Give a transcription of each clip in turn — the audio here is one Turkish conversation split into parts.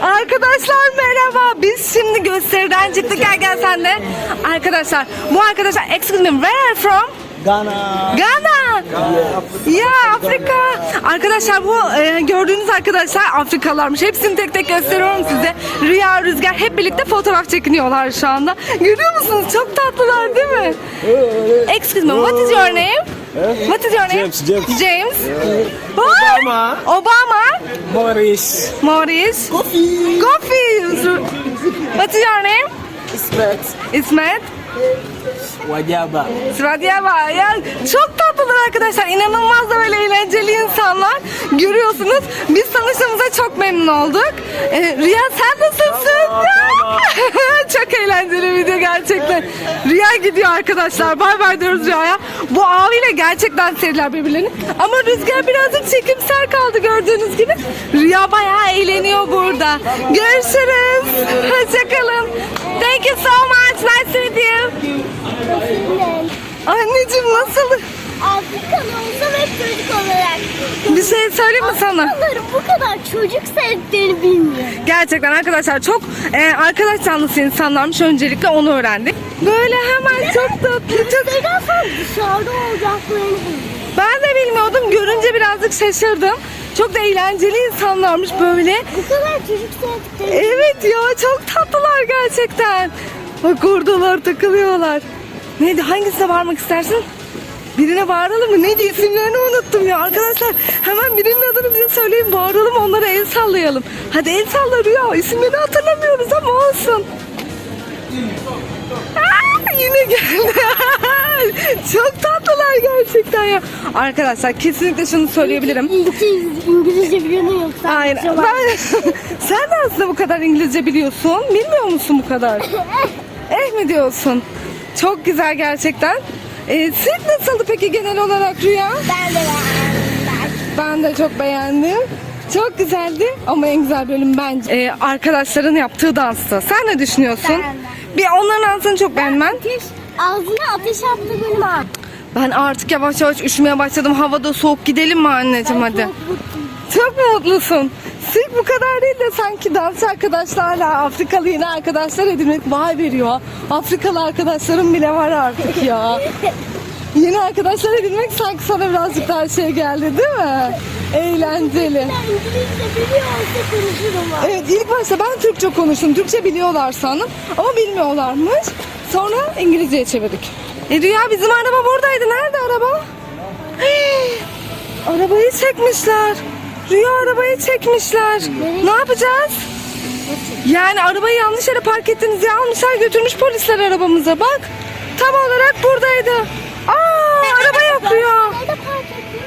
Arkadaşlar merhaba. Biz şimdi gösteriden çıktık. Gel gel sen de. Arkadaşlar bu arkadaşlar excuse me where are you from? Ghana. Ghana. Ya Afrika. Arkadaşlar bu e, gördüğünüz arkadaşlar Afrikalarmış. Hepsini tek tek gösteriyorum size. Rüya, Rüzgar hep birlikte fotoğraf çekiniyorlar şu anda. Görüyor musunuz? Çok tatlılar değil mi? Excuse me, what is your name? What is your name? James, James. James. Obama. Obama. Morris. Maurice. Coffee. Coffee. What is your name? İsmet. İsmet. Wajaba. Suradyava ya çok tatlılar arkadaşlar. İnanılmaz da böyle eğlenceli insanlar. Görüyorsunuz. Biz tanıştığımıza çok memnun olduk. Ee, Rüya sen nasılsın? çok eğlenceli video gerçekten. Rüya gidiyor arkadaşlar. Bay bay diyoruz Rüya'ya. Bu abiyle gerçekten sevdiler birbirlerini. Ama Rüzgar birazcık çekimser kaldı gördüğünüz gibi. Rüya bayağı eğleniyor burada. Görüşürüz. Hoşçakalın. Thank you so much. Nice to meet you. Anneciğim nasıl? Afrikalı olsam hep çocuk olarak. Bir şey söyleyeyim mi sana? Afrikalıların bu kadar çocuk sevdiklerini bilmiyorum. Gerçekten arkadaşlar çok e, arkadaş canlısı insanlarmış öncelikle onu öğrendik. Böyle hemen çok tatlı. Çok... Seyrelsen dışarıda olacaklarını bilmiyorum. Ben de bilmiyordum. Görünce birazcık şaşırdım. Çok da eğlenceli insanlarmış böyle. Bu kadar çocuk sevdiklerini Evet ya çok tatlılar gerçekten. Bak oradalar takılıyorlar. Neydi hangisine varmak istersin? Birine bağıralım mı? Neydi isimlerini unuttum ya arkadaşlar. Hemen birinin adını bize söyleyin bağıralım onlara el sallayalım. Hadi el salla Rüya. İsimlerini hatırlamıyoruz ama olsun. Aa, yine geldi. Çok tatlılar gerçekten ya. Arkadaşlar kesinlikle şunu söyleyebilirim. İngilizce, İngilizce biliyor musun yoksa? Var. Ben, sen de aslında bu kadar İngilizce biliyorsun. Bilmiyor musun bu kadar? eh mi diyorsun? Çok güzel gerçekten. Ee, sirk nasıldı peki genel olarak Rüya? Ben de beğendim. Ben de çok beğendim. Çok güzeldi ama en güzel bölüm bence ee, arkadaşların yaptığı danstı. Sen ne düşünüyorsun? Ben de. Bir onların dansını çok beğendim. Ateş, ağzına ateş attı bölüm. Ben artık yavaş yavaş üşümeye başladım. Havada soğuk gidelim mi anneciğim hadi? Çok mutluyum. Çok mu mutlusun? Sırf bu kadar değil de sanki dans arkadaşlarla Afrikalı yeni arkadaşlar edinmek vay veriyor. Afrikalı arkadaşlarım bile var artık ya. Yeni arkadaşlar edinmek sanki sana birazcık daha şey geldi değil mi? Eğlenceli. Evet ilk başta ben Türkçe konuştum. Türkçe biliyorlar sandım ama bilmiyorlarmış. Sonra İngilizceye çevirdik. E Rüya bizim araba buradaydı. Nerede araba? Arabayı çekmişler. Rüya arabayı çekmişler. Ne yapacağız? Yani arabayı yanlış yere park ettiniz diye almışlar götürmüş polisler arabamıza bak. Tam olarak buradaydı. Aa araba yok Rüya.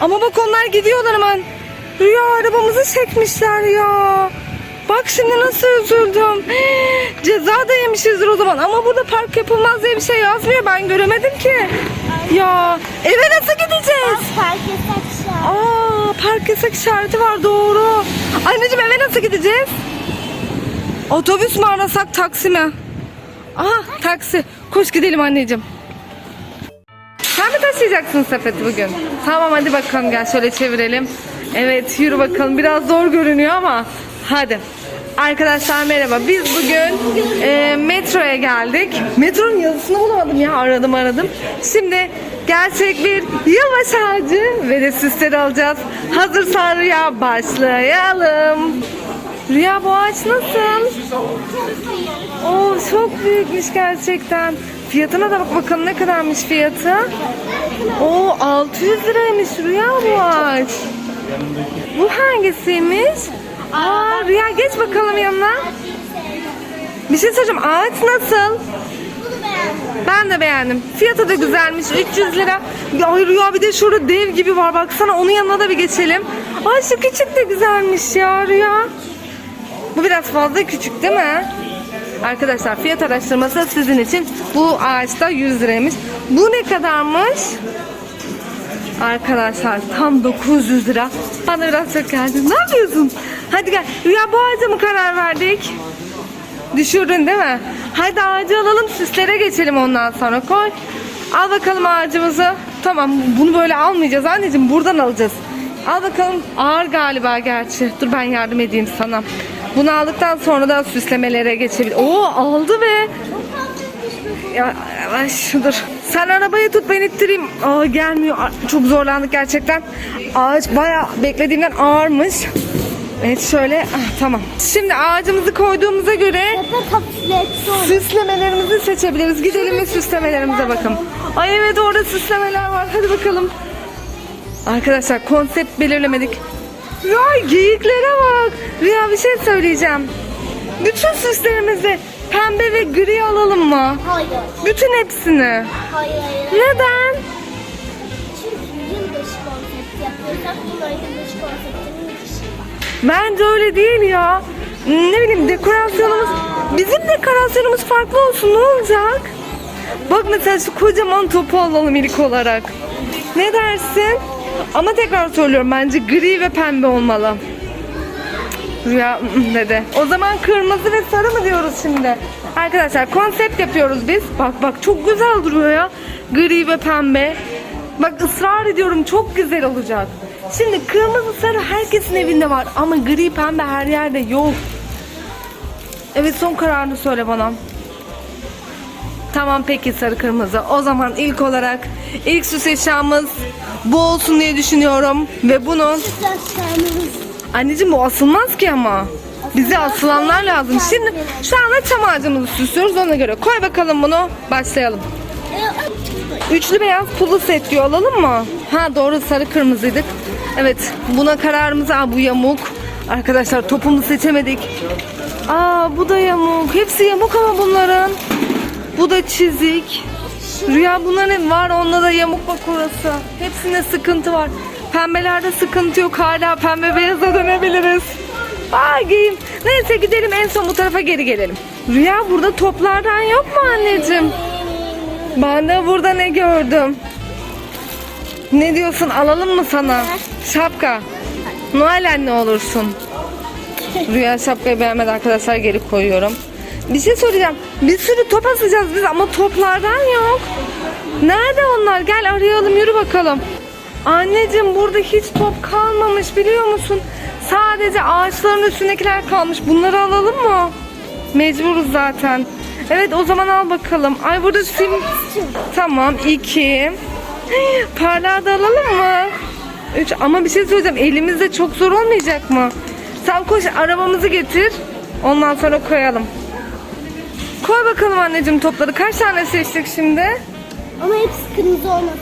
Ama bak onlar gidiyorlar hemen. Rüya arabamızı çekmişler ya. Bak şimdi nasıl üzüldüm. Ceza da yemişizdir o zaman. Ama burada park yapılmaz diye bir şey yazmıyor. Ben göremedim ki. Ya eve nasıl gideceğiz? Park şu an. Aa park yasak işareti var doğru. Anneciğim eve nasıl gideceğiz? Otobüs mü arasak taksi mi? Aha taksi. Koş gidelim anneciğim. Sen mi taşıyacaksın sepeti bugün? Tamam hadi bakalım gel şöyle çevirelim. Evet yürü bakalım biraz zor görünüyor ama hadi. Arkadaşlar merhaba. Biz bugün e, metroya geldik. Metronun yazısını bulamadım ya aradım aradım. Şimdi gerçek bir yılbaşı ağacı ve de süsleri alacağız. Hazırsan Rüya başlayalım. Rüya bu ağaç nasıl? Oo çok büyükmüş gerçekten. Fiyatına da bak bakalım ne kadarmış fiyatı. Oo 600 liraymış Rüya bu ağaç. Bu hangisiymiş? Aa Rüya geç bakalım yanına. Bir şey söyleyeceğim ağaç nasıl? Ben de beğendim. Fiyatı da güzelmiş. 300 lira. Ya Rüya bir de şurada dev gibi var. Baksana onun yanına da bir geçelim. Ay şu küçük de güzelmiş ya Rüya. Bu biraz fazla küçük değil mi? Arkadaşlar fiyat araştırması sizin için. Bu ağaçta 100 liraymış. Bu ne kadarmış? Arkadaşlar tam 900 lira. Bana biraz çok geldi. Ne yapıyorsun? Hadi gel. Rüya bu ağaca mı karar verdik? Düşürdün değil mi? Hadi ağacı alalım süslere geçelim ondan sonra koy. Al bakalım ağacımızı. Tamam bunu böyle almayacağız anneciğim buradan alacağız. Al bakalım ağır galiba gerçi. Dur ben yardım edeyim sana. Bunu aldıktan sonra da süslemelere geçebilir. Oo aldı ve ya yavaş dur. Sen arabayı tut ben ittireyim. Aa gelmiyor. Çok zorlandık gerçekten. Ağaç bayağı beklediğimden ağırmış. Evet şöyle ah, tamam. Şimdi ağacımızı koyduğumuza göre süslemelerimizi seçebiliriz. Gidelim ve süslemelerimize bakalım. Ay evet orada süslemeler var. Hadi bakalım. Arkadaşlar konsept belirlemedik. Ya geyiklere bak. Rüya bir şey söyleyeceğim. Bütün süslerimizi pembe ve gri alalım mı? Hayır. Bütün hepsini. Hayır. Neden? Çünkü yılbaşı konsepti yapıyorsak bunlar yılbaşı konseptinin dışı. Bence öyle değil ya. Ne bileyim dekorasyonumuz bizim dekorasyonumuz farklı olsun ne olacak? Bak mesela şu kocaman topu alalım ilk olarak. Ne dersin? Ama tekrar söylüyorum bence gri ve pembe olmalı. Rüya dedi. O zaman kırmızı ve sarı mı diyoruz şimdi? Arkadaşlar konsept yapıyoruz biz. Bak bak çok güzel duruyor ya. Gri ve pembe. Bak ısrar ediyorum çok güzel olacak. Şimdi kırmızı sarı herkesin evinde var ama gri pembe her yerde yok. Evet son kararını söyle bana. Tamam peki sarı kırmızı. O zaman ilk olarak ilk süs eşyamız bu olsun diye düşünüyorum. Ve bunu. Anneciğim bu asılmaz ki ama. Bize asılanlar lazım. Şimdi şu anda çam ağacımızı süslüyoruz ona göre. Koy bakalım bunu. Başlayalım. Üçlü beyaz pullu set diyor alalım mı? Ha doğru sarı kırmızıydık. Evet buna kararımızı Aa, bu yamuk. Arkadaşlar topumuzu seçemedik. Aa bu da yamuk. Hepsi yamuk ama bunların. Bu da çizik. Rüya bunların var onda da yamuk bak orası. Hepsinde sıkıntı var. Pembelerde sıkıntı yok hala pembe beyaza dönebiliriz. Aa giyim. Neyse gidelim en son bu tarafa geri gelelim. Rüya burada toplardan yok mu anneciğim? Ben de burada ne gördüm? Ne diyorsun alalım mı sana? Şapka. Noel anne olursun. Rüya şapkayı beğenmedi arkadaşlar geri koyuyorum. Bir şey söyleyeceğim. Bir sürü top asacağız biz ama toplardan yok. Nerede onlar? Gel arayalım yürü bakalım. Anneciğim burada hiç top kalmamış biliyor musun? Sadece ağaçların üstündekiler kalmış. Bunları alalım mı? Mecburuz zaten. Evet o zaman al bakalım. Ay burada sim... Tamam iki. Parlağı da alalım mı? Üç. Ama bir şey söyleyeceğim. Elimizde çok zor olmayacak mı? Sen koş arabamızı getir. Ondan sonra koyalım. Koy bakalım anneciğim topları. Kaç tane seçtik şimdi? Ama hepsi kırmızı olmaz.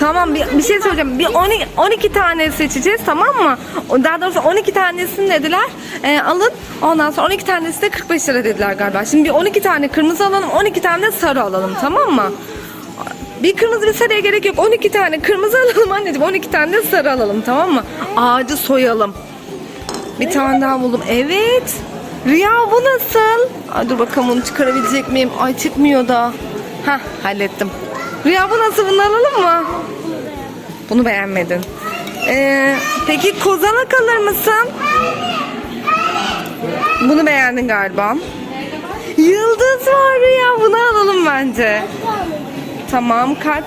Tamam bir, bir şey söyleyeceğim. Bir 12, 12 tane seçeceğiz tamam mı? Daha doğrusu 12 tanesini dediler. Ee, alın. Ondan sonra 12 tanesi de 45 lira dediler galiba. Şimdi bir 12 tane kırmızı alalım, 12 tane de sarı alalım tamam mı? Bir kırmızı bir sarıya gerek yok. 12 tane kırmızı alalım anneciğim. 12 tane de sarı alalım tamam mı? Ağacı soyalım. Bir tane daha buldum. Evet. Rüya bu nasıl? Ay dur bakalım onu çıkarabilecek miyim? Ay çıkmıyor da. Hah hallettim. Rüya bu nasıl? Bunu alalım mı? Bunu beğenmedin. Ee, peki kozalak alır mısın? Bunu beğendin galiba. Yıldız var Rüya. Bunu alalım bence. Tamam kalp.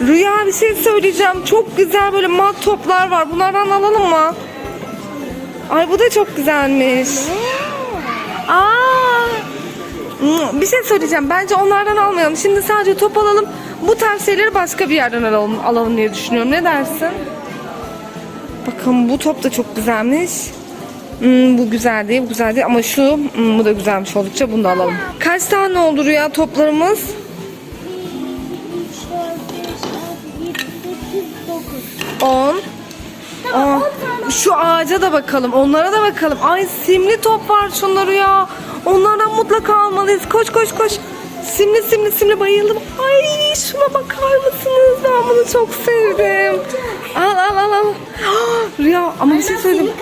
Rüya bir şey söyleyeceğim. Çok güzel böyle mat toplar var. Bunlardan alalım mı? Ay bu da çok güzelmiş. Aa! Bir şey söyleyeceğim. Bence onlardan almayalım. Şimdi sadece top alalım. Bu tarz şeyleri başka bir yerden alalım, alalım diye düşünüyorum. Ne dersin? Bakın bu top da çok güzelmiş. Hmm, bu güzel değil, bu güzel değil. Ama şu, hmm, bu da güzelmiş oldukça. Bunu da alalım. Kaç tane oldu Rüya toplarımız? 10. Tamam Aa, 10 tane. şu ağaca da bakalım. Onlara da bakalım. Ay simli top var şunları ya. Onlardan mutlaka almalıyız. Koş koş koş. Simli simli simli bayıldım. Ay şuna bakar mısınız? Ben bunu çok sevdim. Al al al al. Rüya ama bir şey söyleyeyim.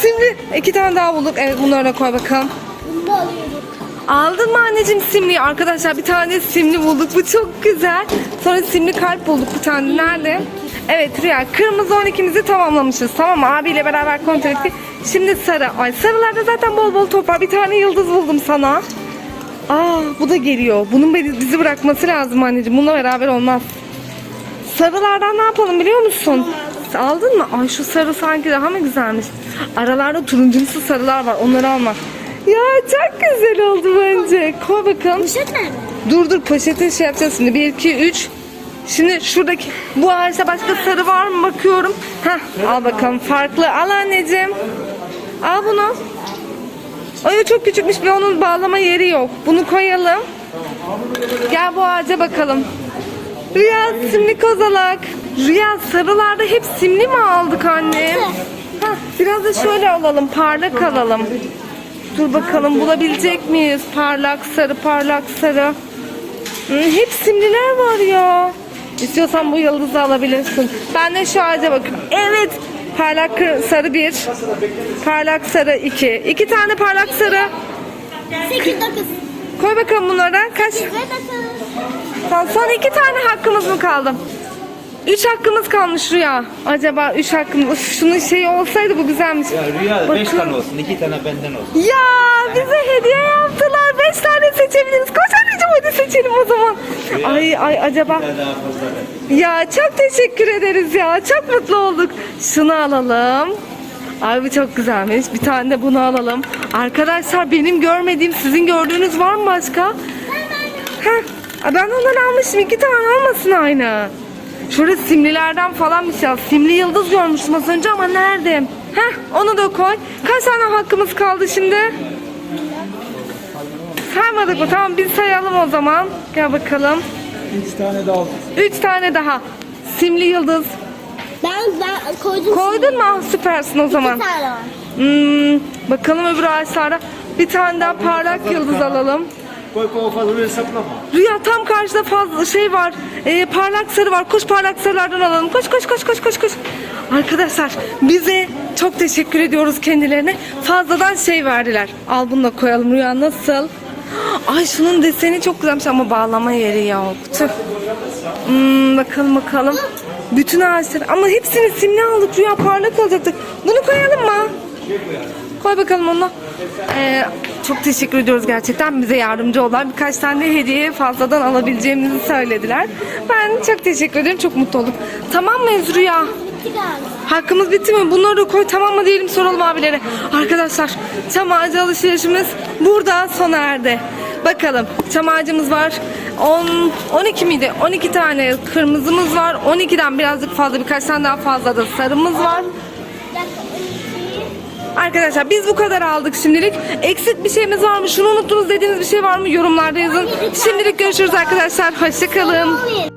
Simli iki tane daha bulduk. Evet bunları da koy bakalım. Bunu da alıyorum. Aldın mı anneciğim simliyi? Arkadaşlar bir tane simli bulduk. Bu çok güzel. Sonra simli kalp bulduk bir tane. Nerede? Evet Rüya kırmızı 12'mizi tamamlamışız. Tamam? Abiyle beraber kontrol ettik. Şimdi sarı. Ay sarılarda zaten bol bol top var. Bir tane yıldız buldum sana. Aa bu da geliyor. Bunun bizi bırakması lazım anneciğim. Bununla beraber olmaz. Sarılardan ne yapalım biliyor musun? Aldın mı? Ay şu sarı sanki daha mı güzelmiş? Aralarda turuncumsu sarılar var. Onları alma. Ya çok güzel oldu bence. Koy bakalım. Poşet nerede? Dur dur poşete şey yapacağız şimdi. 1, 2, 3. Şimdi şuradaki bu ağaçta başka sarı var mı bakıyorum. Heh, al bakalım farklı. Al anneciğim. Al bunu. Ay çok küçükmüş ve onun bağlama yeri yok. Bunu koyalım. Gel bu ağaca bakalım. Rüya simli kozalak. Rüya sarılarda hep simli mi aldık anne? Heh, biraz da şöyle alalım parlak alalım. Dur bakalım bulabilecek miyiz? Parlak sarı parlak sarı. Hep simliler var ya. İstiyorsan bu yıldızı alabilirsin. Ben de şu ağaca bakıyorum. Evet. Parlak sarı bir. Parlak sarı iki. İki tane parlak sarı. 8 9. Koy bakalım bunlara. Kaç? Ve 9. Tamam, son iki tane hakkımız mı kaldı? Üç hakkımız kalmış Rüya. Acaba üç hakkımız. Uf, şunun şeyi olsaydı bu güzelmiş. Ya Rüya Bakın. 5 tane olsun, 2 tane benden olsun. Ya bize hediye yaptılar. Beş tane seçebiliriz. Koş hadi seçelim o zaman. Ay ay acaba. Ya çok teşekkür ederiz ya. Çok mutlu olduk. Şunu alalım. Ay bu çok güzelmiş. Bir tane de bunu alalım. Arkadaşlar benim görmediğim sizin gördüğünüz var mı başka? Heh. Ben ondan almıştım. iki tane olmasın aynı. Şurada simlilerden falanmış ya. Simli yıldız görmüştüm az önce ama nerede? Heh onu da koy. Kaç tane hakkımız kaldı şimdi? Saymadık mı? Tamam biz sayalım o zaman. Gel bakalım. 3 tane daha. Üç tane daha. Simli yıldız. Ben ben koydum. Koydun mu? Ah, Süpersin o zaman. tane var. Hmm, bakalım öbür ağaçlarda. Bir tane daha parlak yıldız alalım. Koy koy fazla böyle saplama. Rüya tam karşıda fazla şey var. Ee, parlak sarı var. Koş parlak sarılardan alalım. Koş koş koş koş koş koş. Arkadaşlar bize çok teşekkür ediyoruz kendilerine. Fazladan şey verdiler. Al bunu da koyalım. Rüya nasıl? Ay şunun deseni çok güzelmiş ama bağlama yeri yok. Tüh. Hmm, bakalım bakalım. Bütün ağaçlar ama hepsini simli aldık. Rüya parlak alacaktık. Bunu koyalım mı? Koy bakalım onu. Ee, çok teşekkür ediyoruz gerçekten bize yardımcı oldular. Birkaç tane hediye fazladan alabileceğimizi söylediler. Ben çok teşekkür ederim. Çok mutlu olduk. Tamam mı Rüya? Bitti galiba. Hakkımız bitti mi? Bunları da koy tamam mı diyelim soralım abilere. Arkadaşlar çam ağacı alışverişimiz burada sona erdi. Bakalım çam ağacımız var. 10, 12 miydi? 12 tane kırmızımız var. 12'den birazcık fazla birkaç tane daha fazla da sarımız var. Bir dakika. 12. Arkadaşlar biz bu kadar aldık şimdilik. Eksik bir şeyimiz var mı? Şunu unuttunuz dediğiniz bir şey var mı? Yorumlarda yazın. Şimdilik görüşürüz arkadaşlar. Hoşçakalın. 17.